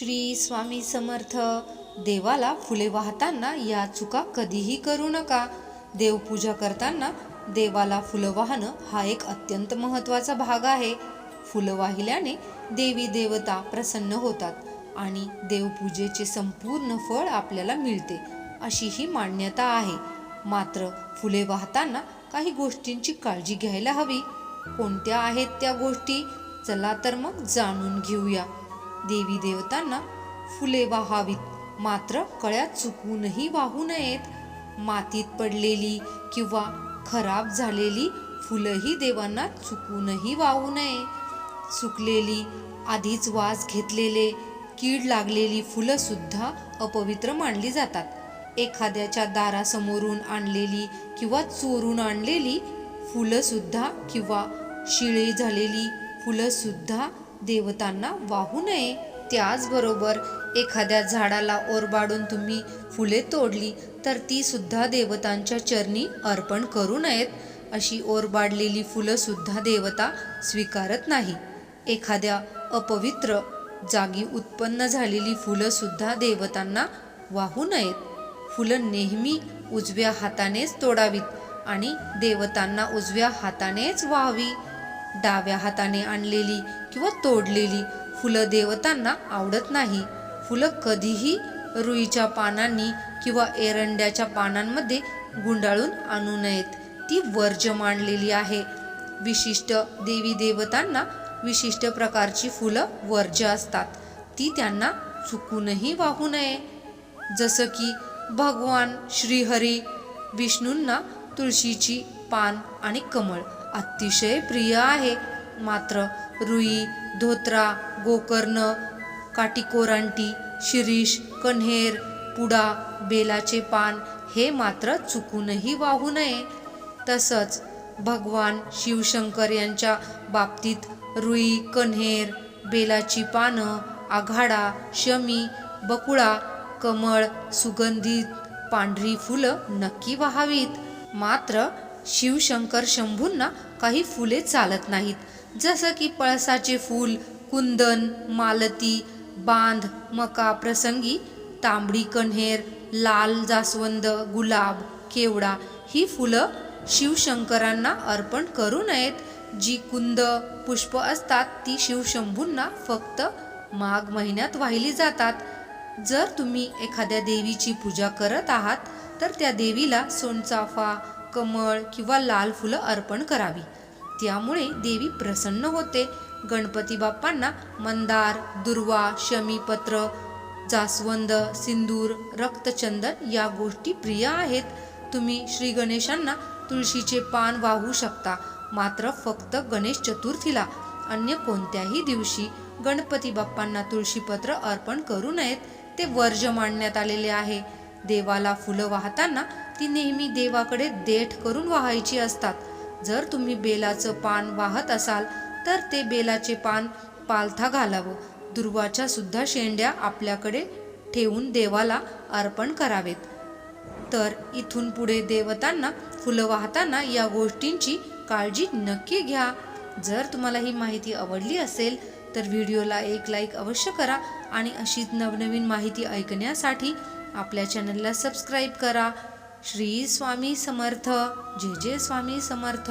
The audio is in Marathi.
श्री स्वामी समर्थ. देवाला फुले वाहताना या चुका कधीही करू नका. देवपूजा करताना देवाला फुलं वाहणं हा एक अत्यंत महत्त्वाचा भाग आहे. फुलं वाहिल्याने देवी देवता प्रसन्न होतात आणि देवपूजेचे संपूर्ण फळ आपल्याला मिळते अशी ही मान्यता आहे. मात्र फुले वाहताना काही गोष्टींची काळजी घ्यायला हवी. कोणत्या आहेत त्या गोष्टी? चला तर मग जाणून घेऊया. देवी देवतांना फुले वाहावीत. मात्र कळ्या चुकूनही वाहू नयेत. मातीत पडलेली किंवा खराब झालेली फुलंही देवांना चुकूनही वाहू नये. सुकलेली आधीच वास घेतलेले कीड लागलेली फुलं सुद्धा अपवित्र मानली जातात. एखाद्याच्या दारासमोरून आणलेली किंवा चोरून आणलेली फुलंसुद्धा किंवा शिळे झालेली फुलंसुद्धा देवतांना वाहू नये. त्याचबरोबर एखाद्या झाडाला ओरबाडून तुम्ही फुले तोडली तर ती सुद्धा देवतांच्या चरणी अर्पण करू नयेत. अशी ओरबाडलेली फुलं सुद्धा देवता स्वीकारत नाही. एखाद्या अपवित्र जागी उत्पन्न झालेली फुलं सुद्धा देवतांना वाहू नयेत. फुलं नेहमी उजव्या हातानेच तोडावीत आणि देवतांना उजव्या हातानेच वाहावी. डाव्या हाताने आणलेली किंवा तोडलेली फुलं देवतांना आवडत नाही. फुलं कधीही रुईच्या पानांनी किंवा एरंड्याच्या पानांमध्ये गुंडाळून आणू नयेत. ती वर्ज्य मांडलेली आहे. विशिष्ट देवी देवतांना विशिष्ट प्रकारची फुलं वर्ज्य असतात. ती त्यांना चुकूनही वाहू नये. जसं की भगवान श्रीहरी विष्णूंना तुळशीची पान आणि कमळ अतिशय प्रिय आहे. मात्र रुई धोत्रा गोकर्ण काटीकोरांटी शिरीष कन्हेर पुडा बेलाचे पान हे मात्र चुकूनही वाहू नये. तसंच भगवान शिवशंकर यांच्या बाबतीत रुई कन्हेर बेलाची पानं आघाडा शमी बकुळा कमळ सुगंधित पांढरी फुलं नक्की वाहावीत. मात्र शिवशंकर शंभूंना काही फुले चालत नाहीत. जसं की पळसाचे फूल कुंदन मालती बांध मका प्रसंगी तांबडी कण्हेर लाल जास्वंद गुलाब केवडा ही फुलं शिवशंकरांना अर्पण करू नयेत. जी कुंद पुष्प असतात ती शिवशंभूंना फक्त माघ महिन्यात वाहिली जातात. जर तुम्ही एखाद्या देवीची पूजा करत आहात तर त्या देवीला सोनचाफा कमळ किंवा लाल फुलं अर्पण करावी. त्यामुळे देवी प्रसन्न होते. गणपती बाप्पांना मंदार दुर्वा शमीपत्र जास्वंद सिंदूर रक्तचंदन या गोष्टी प्रिय आहेत. तुम्ही श्री गणेशांना तुळशीचे पान वाहू शकता मात्र फक्त गणेश चतुर्थीला अन्य कोणत्याही दिवशी. गणपती बाप्पांना तुळशीपत्र अर्पण करू नयेत. ते वर्ज्य मांडण्यात आलेले आहे. देवाला फुलं वाहताना ती नेहमी देवाकडे देठ करून वाहायची असतात. जर तुम्ही बेलाचं पान वाहत असाल तर ते बेलाचे पान पालथा घालावं. दुर्वाच्या सुद्धा शेंड्या आपल्याकडे ठेवून देवाला अर्पण करावेत. तर इथून पुढे देवतांना फुलं वाहताना या गोष्टींची काळजी नक्की घ्या. जर तुम्हाला ही माहिती आवडली असेल तर व्हिडिओला एक लाईक अवश्य करा आणि अशीच नवनवीन माहिती ऐकण्यासाठी आपल्या चॅनलला सबस्क्राईब करा. श्री स्वामी समर्थ. जे जे स्वामी समर्थ.